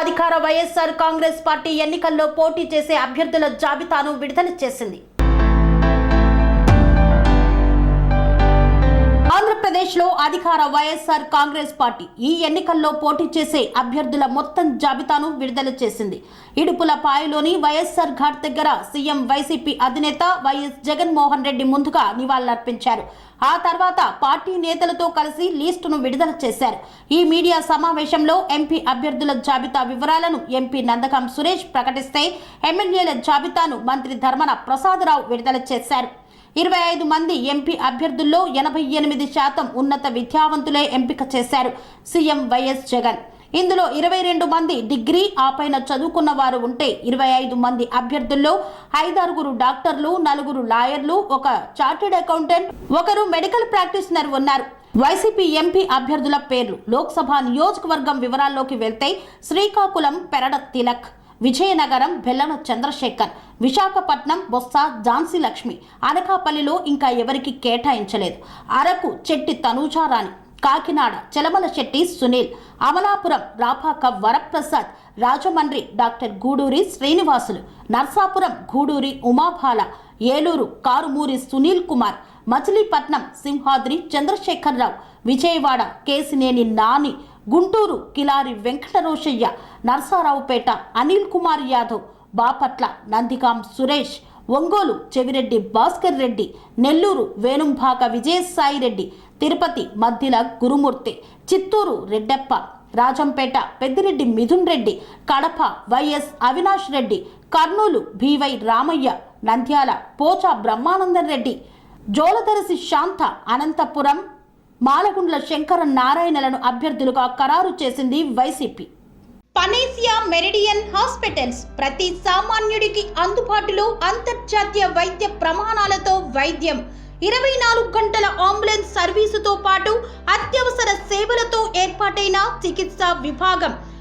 అధికార వైఎస్ఆర్ కాంగ్రెస్ పార్టీ ఎన్నికల్లో పోటీ చేసే అభ్యర్థుల జాబితాను విడుదల చేసింది. అధికార వైఎస్ఆర్ కాంగ్రెస్ పార్టీ ఈ ఎన్నికల్లో పోటీ చేసే అభ్యర్థుల మొత్తం జాబితాను విడుదల చేసింది. ఇడుపుల పాయలోని వైఎస్ఆర్ ఘాట్ దగ్గర సీఎం వైసీపీ అధినేత వైఎస్ జగన్మోహన్ రెడ్డి ముందుగా నివాళులర్పించారు. ఆ తర్వాత పార్టీ నేతలతో కలిసి లిస్టును విడుదల చేశారు. ఈ మీడియా సమావేశంలో ఎంపీ అభ్యర్థుల జాబితా వివరాలను ఎంపీ నందకం సురేష్ ప్రకటిస్తే ఎమ్మెల్యేల జాబితాను మంత్రి ధర్మన ప్రసాదరావు విడుదల చేశారు. ఇరవై ఐదు మంది ఎంపీ అభ్యర్థుల్లో ఎనభై ఎనిమిది శాతం ఉన్నత విద్యావంతులే ఎంపిక చేశారు. CM YS Jagan. ఇందులో ఇరవై రెండు మంది డిగ్రీ ఆ పైన చదువుకున్న వారు ఉంటే ఇరవై ఐదు మంది అభ్యర్థుల్లో ఐదారుగురు డాక్టర్లు నలుగురు లాయర్లు ఒక చార్టెడ్ అకౌంటెంట్ ఒకరు మెడికల్ ప్రాక్టీషనర్ ఉన్నారు. వైసీపీ ఎంపీ అభ్యర్థుల పేర్లు లోక్సభ నియోజకవర్గం వివరాల్లోకి వెళ్తే శ్రీకాకుళం పెరడ తిలక్. విజయనగరం బెల్లన చంద్రశేఖర్ విశాఖపట్నం బొత్స ఝాన్సీ లక్ష్మి అనకాపల్లిలో ఇంకా ఎవరికి కేటాయించలేదు. Araku Chetti Tanujarani Kakinada Chelamala Shetty Sunil Amalapuram Rapaka Varaprasad Rajahmundry doctor Guduri Srinivasulu Narsapuram Guduri Umabala Eluru Karumuri Sunil Kumar Machilipatnam Simhadri Chandrasekhara Rao Vijayawada Kesineni Nani Guntur Kilari Venkatarosaiah Narasaraopet Anil Kumar Yadav Bapatla Nandigam Suresh Ongole Chevireddy Bhaskar Reddy Nellore Venumbaka Vijayasai Reddy Tirupati Maddila Gurumurthy Chittoor Reddappa Rajampet Peddireddy Mithun Reddy Kadapa YS Avinash Reddy Kurnool B Y Ramaiah Nandyal Pocha Brahmanandan Reddy Joladarasi Shanta Anantapur Malagundla Shankara నారాయణలను అభ్యర్థులుగా ఖరారు చేసింది YCP. Panacea Meridian hospitals ప్రతి సామాన్యుడికి అందుబాటులో అంతర్జాతీయ వైద్య ప్రమాణాలతో వైద్యం. ఇరవై నాలుగు గంటల అంబులెన్స్ సర్వీసుతో పాటు అత్యవసర సేవలతో ఏర్పాటైన చికిత్సా విభాగం.